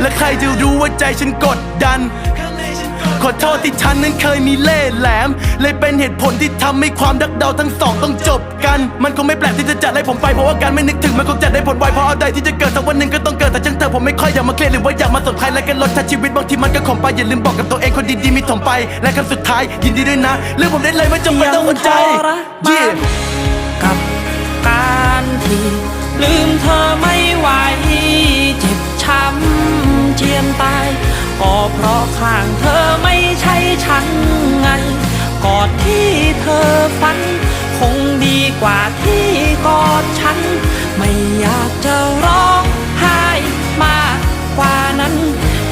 และใครจะรู้ว่าใจฉันกดดัน ขอโทษที่ฉันนั้นเคยมีเล่ห์แหลม เลยเป็นเหตุผลที่ทำให้ความรักเราทั้งสองต้องจบกัน มันคงไม่แปลกที่จะจัดให้ผมไปเพราะว่าการไม่นึกถึงมันคงจัดได้ผลไวเพราะเอาใดที่จะเกิดสักวันหนึ่งก็ต้องเกิดแต่ช่างเธอผมไม่ค่อยอยากมาเครียดหรือว่าอยากมาสนใครและกันลดทัชีวิตบางทีมันก็ขมไปอย่าลืมบอกกับตัวเองคนดีๆมีถมไป และคำสุดท้ายยินดีด้วยนะเรื่องผมได้เลยไม่จำเป็นต้องสนใจยังกับการที่ลืมเธอไม่ไหว ที่กอดฉัน ไม่อยากจะร้องไห้มากกว่านั้น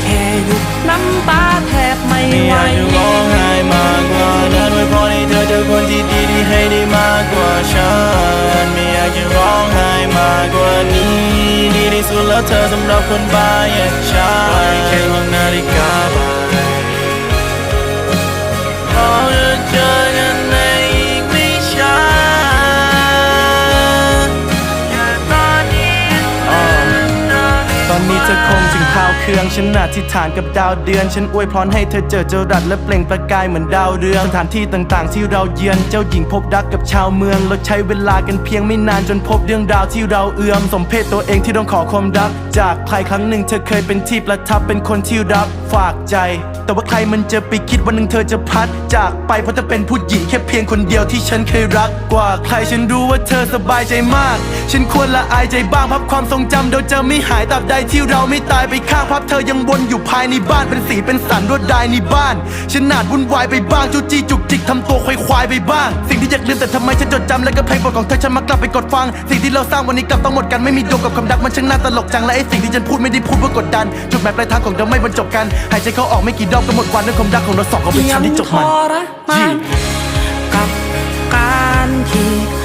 แค่หยุดน้ำตาแทบไม่ไม่ไหอยากจะร้องไห้มากกว่านั้นไว้พอให้เธอเจอคนที่ดีที่ให้ได้มากกว่าฉัน ไม่อยากจะร้องไห้มากกว่านี้ ดีที่สุดแล้วเธอสำหรับคนบ้าอย่างฉัน Ha เครื่องฉันอธิษฐานกับดาวเดือน ฉันอวยพรให้เธอเจอเจรัสและเปล่งประกายเหมือนดาวเรืองสถานที่ต่างๆ ที่เราเยือนเจ้าหญิงพบรักกับชาวเมืองเราใช้เวลากันเพียงไม่นานจนพบเรื่องราวที่เราเอื้อมสมเพศตัวเองที่ต้องขอความรัก จากใครครั้งหนึ่งเธอเคยเป็นที่ประทับเป็นคนที่รับฝากใจ แต่ว่าใครมันจะไปคิดวันหนึ่งเธอจะพัด จากไปเพราะเธอเป็นผู้หญิงแค่เพียงคนเดียวที่ฉันเคยรักกว่าใครฉันรู้ว่าเธอสบายใจมาก ฉันควรละอายใจบ้างพับความทรงจำเดี๋ยวจะไม่หายตราบใดที่เราไม่ตายไปข้างพับเธอยังวนอยู่ภายในบ้านเป็นสีเป็นสันรวดลายในบ้านฉันนาดวุ่นวายไปบ้างจูจี้จุกจิกทำตัวควายควายๆไปบ้าง สิ่งที่อยากลืมแต่ทำไมฉันจดจำและก็เพลงโปรดของเธอฉันมากลับไปกดฟัง สิ่งที่เราสร้างวันนี้กลับต้องหมดกันไม่มีดวงกับคำดักมันช่างน่าตลกจังและไอ้สิ่งที่ฉันพูดไม่ได้พูดเพื่อกดดัน จุดหมายปลายทางของเราไม่บรรจบกันหายใจเข้าออกไม่กี่รอบก็หมดวันด้วยความรักของเราสองก็เป็นฉันที่จบมันยังทรมานกับการที่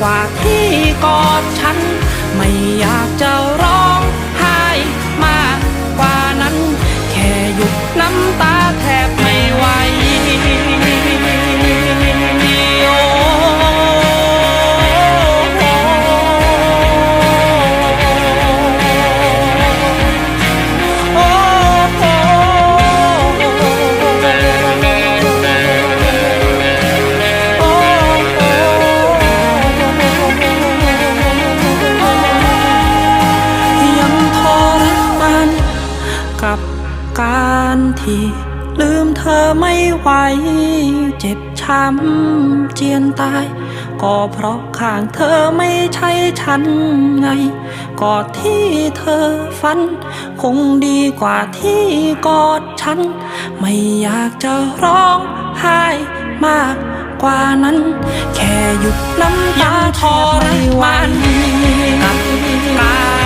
กว่าที่กอดฉัน ไม่อยากจะร้อ การที่ลืมเธอไม่ไหว เจ็บช้ำเจียนตาย ก็เพราะข้างเธอไม่ใช่ฉันไง กอดที่เธอฝัน คงดีกว่าที่กอดฉัน ไม่อยากจะร้องไห้มากกว่านั้น แค่หยุดน้ำตาทรมานกับการ